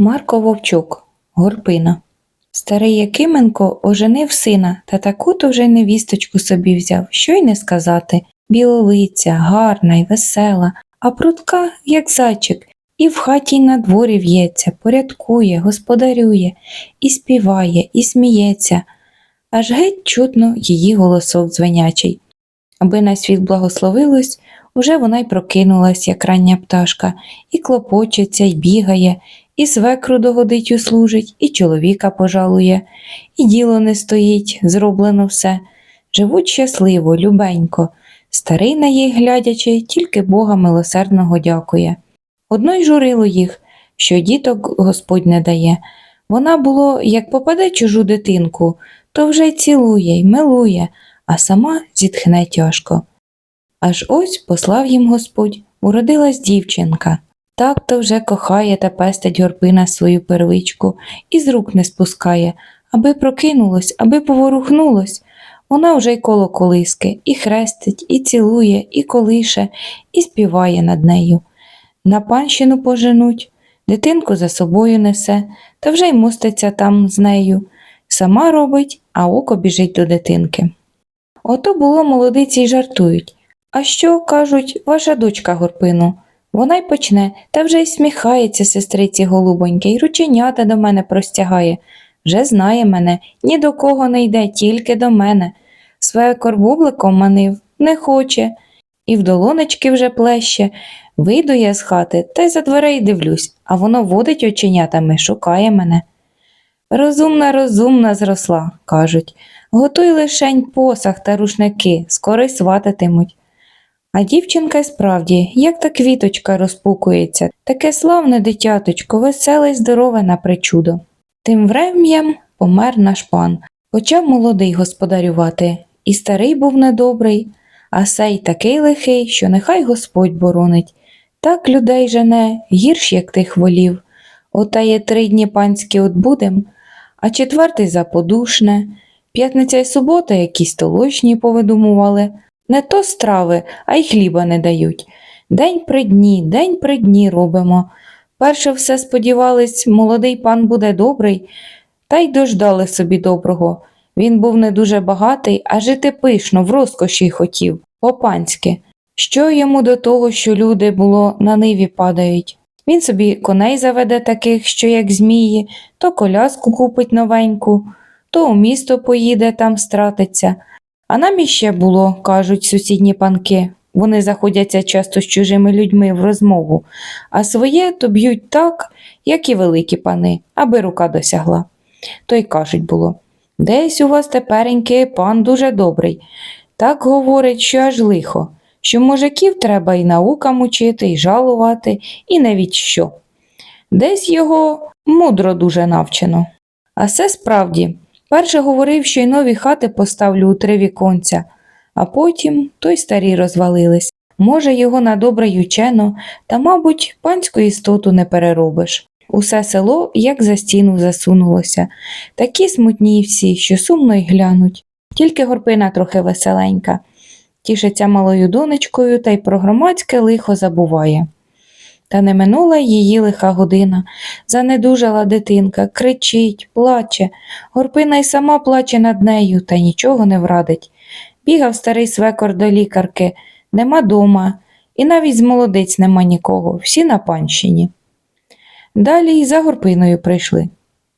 Марко Вовчук, Горпина. Старий Якименко оженив сина та таку то вже невісточку собі взяв, що й не сказати. Білолиця, гарна й весела, а прутка, як зайчик, і в хаті й на дворі в'ється, порядкує, господарює, і співає, і сміється. Аж геть чутно її голосок дзвенячий. Аби на світ благословилось, уже вона й прокинулась, як рання пташка, і клопочеться, й бігає, і свекру догодить услужить, і чоловіка пожалує, і діло не стоїть, зроблено все. Живуть щасливо, любенько, старий на їх глядячи, тільки Бога милосердного дякує. Одно й журило їх, що діток Господь не дає. Вона було, як попаде чужу дитинку, то вже й цілує й милує, а сама зітхне тяжко. Аж ось послав їм Господь, уродилась дівчинка. Так то вже кохає та пестить горпина свою первичку і з рук не спускає, аби прокинулось, аби поворухнулось. Вона вже й коло колиски, і хрестить, і цілує, і колише, і співає над нею. На панщину поженуть, дитинку за собою несе, та вже й моститься там з нею. Сама робить, а око біжить до дитинки. Ото було молодиці й жартують. А що, кажуть, ваша дочка горпину? Вона й почне, та вже й сміхається сестриці голубоньки, й рученята до мене простягає. Вже знає мене, ні до кого не йде, тільки до мене. Своє корбубликом манив, не хоче, і в долонечки вже плеще. Вийду я з хати та й за дверей дивлюсь, а воно водить оченятами, шукає мене. Розумна, розумна зросла, кажуть. Готуй лишень посах та рушники, скоро й свататимуть. А дівчинка й справді, як та квіточка розпукується, таке славне дитяточко, веселе й здорове на причудо. Тим врем'ям помер наш пан, почав молодий господарювати, і старий був недобрий, а сей такий лихий, що нехай Господь боронить. Так людей жене, гірш, як тих волів. Ота є три дні панські отбудем, а четвертий заподушне, п'ятниця й субота якісь толочні повидумували. Не то страви, а й хліба не дають. День при дні, день при дні робимо. Перше все сподівались, молодий пан буде добрий, та й дождали собі доброго. Він був не дуже багатий, а жити пишно, в розкоші хотів, по-панськи. Що йому до того, що люди, було, на ниві падають? Він собі коней заведе таких, що як змії, то коляску купить новеньку, то у місто поїде, там стратиться. А нам іще було, кажуть сусідні панки. Вони заходяться часто з чужими людьми в розмову, а своє то б'ють так, як і великі пани, аби рука досягла. То й кажуть було десь у вас тепереньки пан дуже добрий. Так говорить, що аж лихо, що мужиків треба і наукам учити, і жалувати, і навіть що. Десь його мудро дуже навчено. А все справді, перше говорив, що й нові хати поставлю у три віконця, а потім той старі розвалились. Може, його на добре й учено, та, мабуть, панську істоту не переробиш. Усе село як за стіну засунулося, такі смутні всі, що сумно й глянуть. Тільки горпина трохи веселенька, тішиться малою донечкою та й про громадське лихо забуває. Та не минула її лиха година. Занедужала дитинка, кричить, плаче. Горпина й сама плаче над нею, та нічого не врадить. Бігав старий свекор до лікарки, нема дома, і навіть з молодиць нема нікого, всі на панщині. Далі й за горпиною прийшли.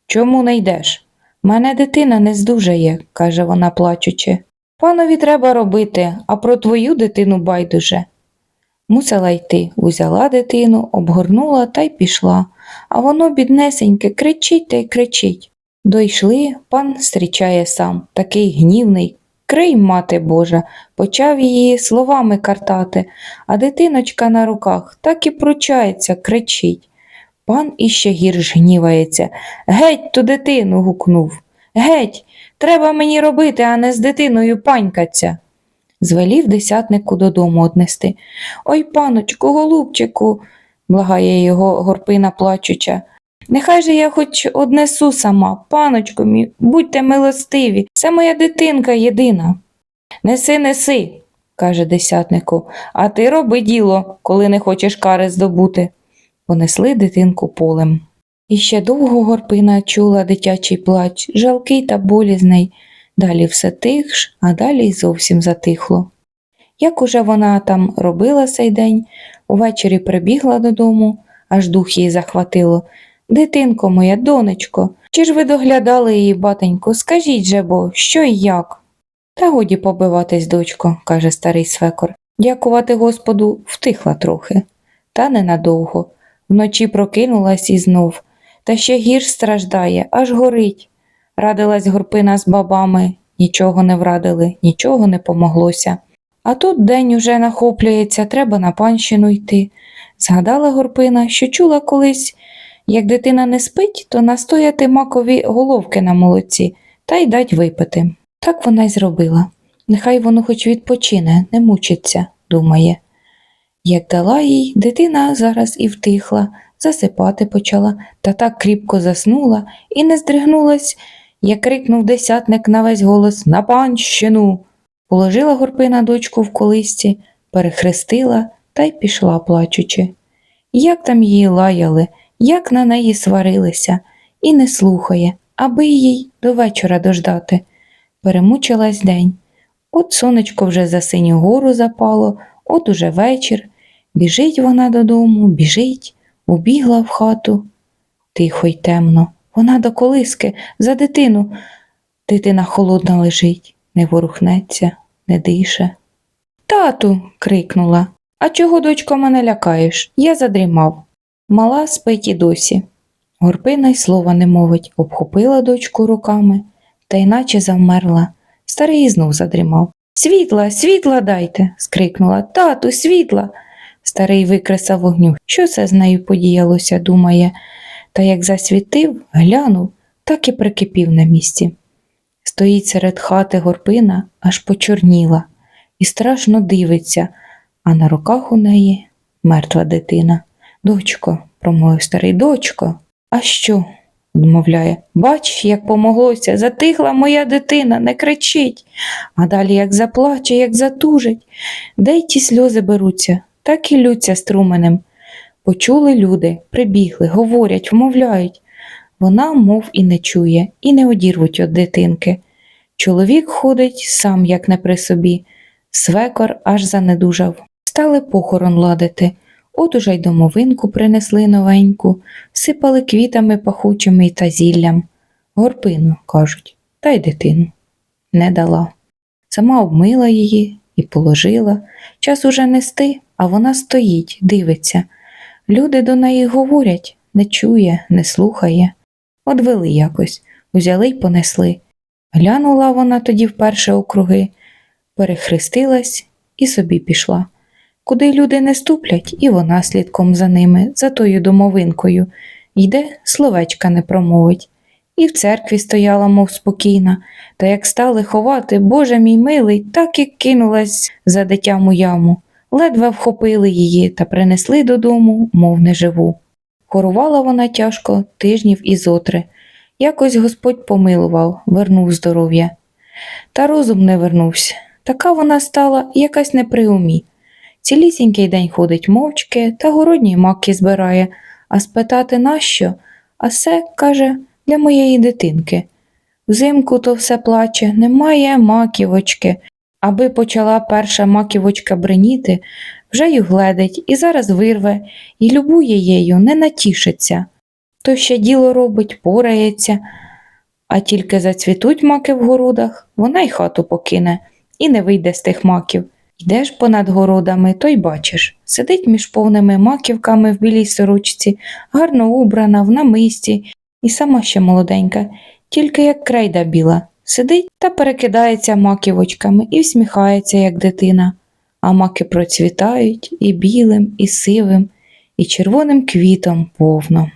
Чому не йдеш? Мене дитина не здужає, каже вона плачучи. Панові треба робити, а про твою дитину байдуже. Мусила йти, узяла дитину, обгорнула та й пішла, а воно, біднесеньке, кричить та й кричить. Дойшли, пан зустрічає сам, такий гнівний. Крий, мати Божа, почав її словами картати, а дитиночка на руках так і пручається, кричить. Пан іще гірш гнівається. Геть ту дитину. гукнув. Геть, треба мені робити, а не з дитиною панькаться. Звелів десятнику додому однести. Ой, паночку, голубчику, благає його горпина плачуча. Нехай же я хоч однесу сама, паночку мій, будьте милостиві, це моя дитинка єдина. Неси, неси, каже десятнику, а ти роби діло, коли не хочеш кари здобути. Понесли дитинку полем. І ще довго горпина чула дитячий плач, жалкий та болізний. Далі все тихш, а далі й зовсім затихло. Як уже вона там робила цей день, увечері прибігла додому, аж дух її захватило. Дитинко моя, донечко, чи ж ви доглядали її, батенько, скажіть же бо, що й як? Та годі побиватись, дочко, каже старий свекор. Дякувати Господу, втихла трохи. Та ненадовго. Вночі прокинулась і знов, та ще гірш страждає, аж горить. Радилась горпина з бабами, нічого не врадили, нічого не помоглося. А тут день уже нахоплюється, треба на панщину йти. Згадала горпина, що чула колись, як дитина не спить, то настояти макові головки на молоці та й дать випити. Так вона й зробила. Нехай воно хоч відпочине, не мучиться, думає. Як дала їй, дитина зараз і втихла, засипати почала, та так кріпко заснула і не здригнулась, як крикнув десятник на весь голос На панщину. Положила горпина дочку в колисці, перехрестила та й пішла, плачучи. Як там її лаяли, як на неї сварилися, і не слухає, аби їй до вечора дождати. Перемучилась день. От сонечко вже за синю гору запало, от уже вечір. Біжить вона додому, біжить, убігла в хату. Тихо й темно. Вона до колиски, за дитину. Дитина холодна лежить, не ворухнеться, не дише. Тату. крикнула. А чого, дочко, мене лякаєш? Я задрімав. Мала спить і досі. Горпина й слова не мовить, обхопила дочку руками та й наче завмерла. Старий знов задрімав. Світла, світла дайте. скрикнула. Тату, світла. Старий викресав вогню. Що це з нею подіялося, думає, та як засвітив, глянув, так і прикипів на місці. Стоїть серед хати горпина, аж почорніла, і страшно дивиться, а на руках у неї мертва дитина. Дочко, промовив старий, дочко, а що? Відмовляє. Бач, як помоглося, затихла моя дитина, не кричить, а далі як заплаче, як затужить. Де й ті сльози беруться, так і лються струменем. Почули люди, прибігли, говорять, вмовляють. Вона, мов і не чує, і не одірвуть від дитинки. Чоловік ходить сам, як не при собі, свекор аж занедужав. Стали похорон ладити. От уже й домовинку принесли новеньку, сипали квітами пахучими та зіллям. Горпину, кажуть, та й дитину. Не дала. Сама обмила її і положила. Час уже нести, а вона стоїть, дивиться. Люди до неї говорять, не чує, не слухає. Одвели якось, узяли й понесли. Глянула вона тоді вперше округи, перехрестилась і собі пішла. Куди люди не ступлять, і вона слідком за ними, за тою домовинкою, йде, словечка не промовить. І в церкві стояла, мов спокійна, та як стали ховати, Боже мій милий, так і кинулась за дитям у яму. Ледве вхопили її та принесли додому, мов неживу. Хорувала вона тяжко тижнів і зотри. Якось Господь помилував, вернув здоров'я. Та розум не вернувся. Така вона стала якась не при. Цілісінький день ходить мовчки та городні маки збирає, а спитати нащо? А все, каже, для моєї дитинки. Взимку то все плаче, немає маківочки. Аби почала перша маківочка бреніти, вже й гледить і зараз вирве, і любує їю, не натішиться. То ще діло робить, порається, а тільки зацвітуть маки в городах, вона й хату покине і не вийде з тих маків. Йдеш понад городами, то й бачиш, сидить між повними маківками в білій сорочці, гарно убрана, в намисті, і сама ще молоденька, тільки як крейда біла. Сидить та перекидається маківочками і всміхається, як дитина, а маки процвітають і білим, і сивим, і червоним квітом повно.